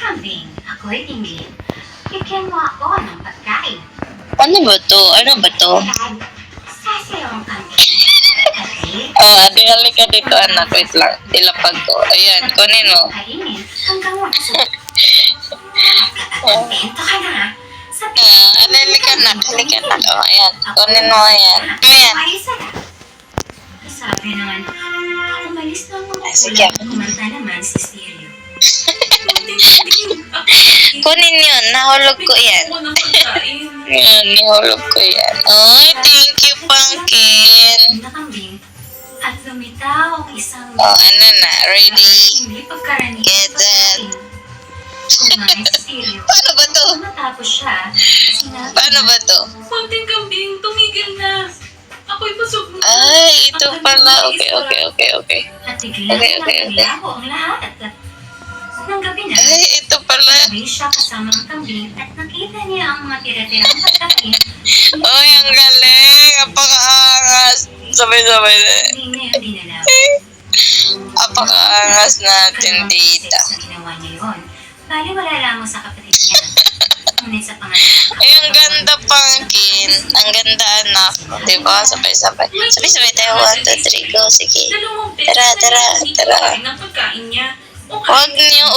kambing. Accordingly, bigyan mo ako ng pagkain. Ano ba to? Ano ba to? Ang kambing. Kasi, Oh, ate, halika dito, anak. Wait lang. Ilapag ko. Ayan, kunin mo. hanggang masa. Kontento ka na. Sa Ah, ano, halika na. Halika na. Oh, ayan. Kunin mo, ayan. Ayan. Sabi naman, umalis na ang mga ulam. Kumanta naman si Stereo. Kunin yun. Nahulog ko yan. Yan, nahulog ko yan. Ay, thank you, kambing at lumitaw ang isang Oh, ano na? Ready? Get that. Paano ba to? Matapos siya, Paano ba to? Konting kambing, tumigil na. Ako'y busog na. Ay, ito pala. Okay, okay, okay, okay. at Okay, okay, okay. ang lahat. Nang gabi na, Ay, ito pala. Sabi siya kasama ang kambing at nakita niya ang mga tira-tirang pagkain. Ang galing. Apakaangas. Sabay-sabay na. Hindi niya dinala. Apakaangas natin, ginawa niya yun. Bali wala lamang sa kapatid niya. Ngunit sa pangalan Ay, ang ganda, Pumpkin. Ang ganda, anak. Diba? Sabay-sabay. Sabay-sabay tayo. One, two, three, go. Sige. Tara, tara, tara. kumain ng pagkain niya. Huwag niyo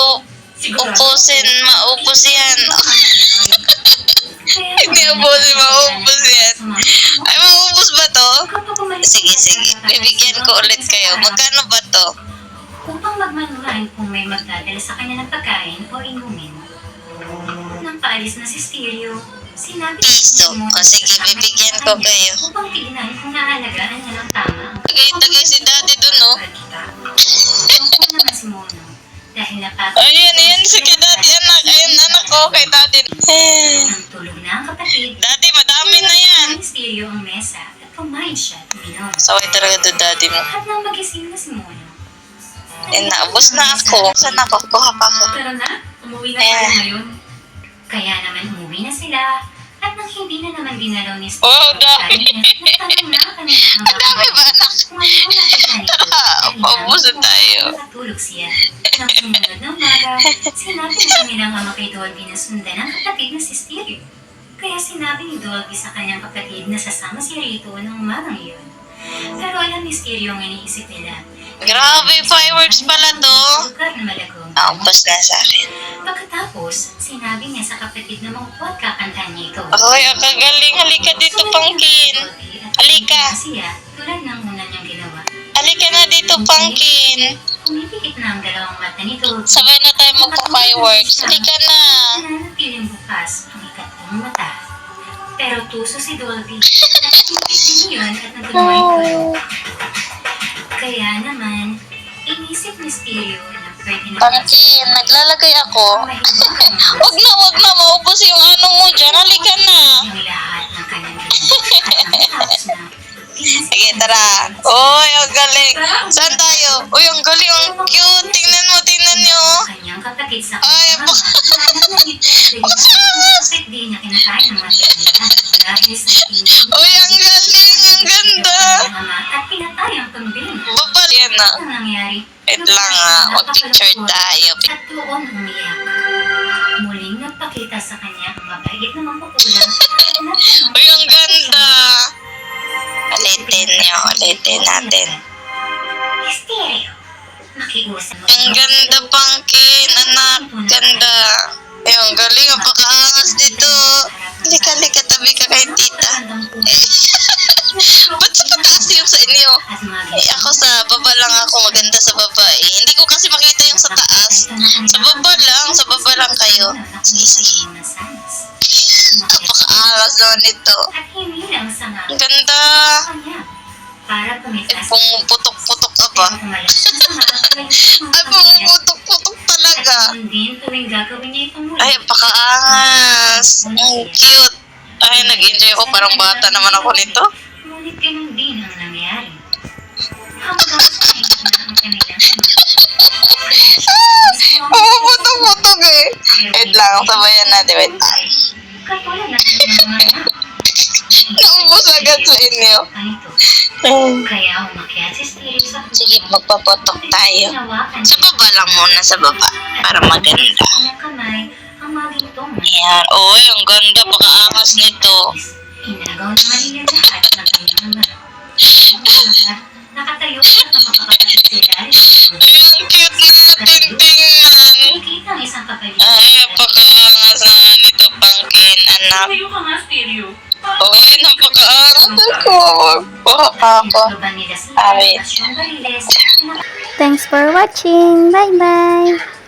upusin. Maupos yan. Hindi upusin. Maupos yan. Ay, maupos ba to? Sige, sige. Bibigyan ko ulit kayo. Magkano ba to? upang magmanuhan kung may magdadala sa kanya ng pagkain o inumin. Nang paalis na si Stereo, sinabi Piso. O sige, bibigyan ko kayo. upang tignan kung naalagaan niya ng tama Tagay-tagay si daddy dun, oh. Tungkol naman si Mono. Dahil napagod. Ayun, ayun. Sige, daddy, anak. Ayun, anak ko. Kay daddy. Eh. Nang tulog na ang kapatid, Daddy, madami na yan. Ni Stereo ang mesa at kumain siya at uminom. Saway talaga to daddy mo. At nang magising na si Mono, Eh, naubos na ako. Saan ako? Kuha pa ako. Tara na, umuwi na Eh. tayo ngayon. kaya naman umuwi na sila at nang hindi na naman dinalaw ni Stereo Wow, ang dami. kanin, nagtanong na ang Ang dami ba, anak? Kung ano ang nakita nito. Na tayo. Nakatulog siya. Nang sumunod na umaga, sinabi ng kanilang ama kay Dolby na sundan ang kapatid na si Stereo. Kaya sinabi ni Dolby sa kanyang kapatid na sasama si Rito ng umagang iyon. Pero alam ni Stereo ang iniisip nila. Grabe, fireworks pala to. Lugar na malagong. Naubos na sa akin. Pagkatapos, sinabi niya sa kapatid na maupo at kakantahan niya ito. Ay, ang kagaling. Halika dito, Pangkin. Halika. Siya, tulad ng dito, Pangkin. Pumipikit na ang dalawang mata nito. Sabay na tayo magpa-fireworks. Halika na. Nananatiling bukas ang ikatlong mata. Pero tuso si Dolby at hindi yun at nagulay ko. Kaya naman, inisip ni Stereo na pwede na Pangkin, naglalagay ako. Wag na, wag na. Maubos yung ano mo dyan. Halika na. yung lahat Sige, tara. Uy, ang galing. Saan tayo? Uy, ang galing. Ang cute. Tingnan mo, tingnan niyo. ang sa Ay, kanyang ama. Hanap na ito. Bakit di niya kinakain ng mga tira dahil sa tingin Uy, ang galing. Ang ganda. ang. Babal yan na. Wait lang ah. Mag-picture tayo. Muling nagpakita sa kanya ang mabait na mangkukulang. Niyo. Ulitin natin. Ang ganda, Pangkin. Anak, ganda. Ay, ang galing. Ang pakaangas dito. Halika, halika. Tabi ka kay tita. Ba't sa pataas yung sa inyo? Eh, ako sa baba lang ako. Maganda sa baba eh. Hindi ko kasi makita yung sa taas. Sa baba lang. Sa baba lang kayo. Sige, sige. Napakaangas naman nga Ang ganda. Kanya. Para pumitas. pumuputok-putok ka ba? Pero kumalas na sa mga kanya. Ay, talaga. Niya itong muli. Ay, pakaangas. Ang cute. Ay, nag-enjoy ako. Parang bata naman ako nito. Ngunit ganun din ang nangyari. Pumuputok-putok eh. Wait lang, sabayan natin. Wait lang. Katulad. Naubos agad sa inyo. Kaya umakyat si Stereo sa Sige, magpapotok tayo. Sa baba lang muna, sa baba. Para maganda. Na Ayan. Uy, ang ganda. Pakaangas nito. Inagaw naman niya lahat ng kanyang amaro. Nakatayo at makakapatid sila. Ang cute natin tingnan. Nakikita ang isang kapatid. Ay, pakaangas naman ito, pangkin, anak. Tumayo ka nga, stereo. Uy. Luban nila sila. Amin. Thanks for watching. Bye-bye.